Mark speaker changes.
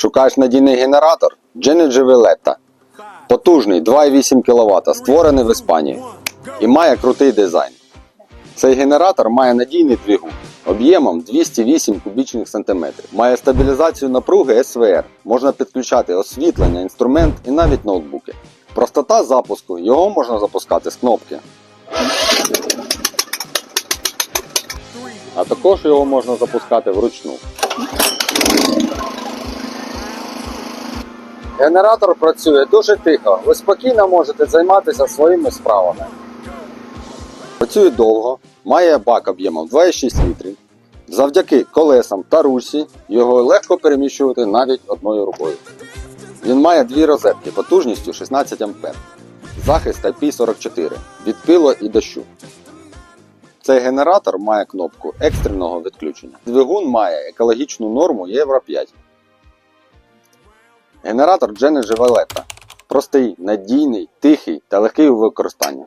Speaker 1: Шукаєш надійний генератор? Genegy Valletta. Потужний 2,8 кВт, створений в Іспанії і має крутий дизайн. Цей генератор має надійний двигун об'ємом 208 кубічних сантиметрів. Має стабілізацію напруги СВР. Можна підключати освітлення, інструмент і навіть ноутбуки. Простота запуску його можна запускати з кнопки. А також його можна запускати вручну. Генератор працює дуже тихо. Ви спокійно можете займатися своїми справами. Працює довго, має бак об'ємом 2,6 літрів. Завдяки колесам та ручці його легко переміщувати навіть одною рукою. Він має дві розетки потужністю 16 А. Захист IP44 від пилу і дощу. Цей генератор має кнопку екстреного відключення. Двигун має екологічну норму Євро 5. Генератор Genegy Valletta. Простий, надійний, тихий та легкий у використанні.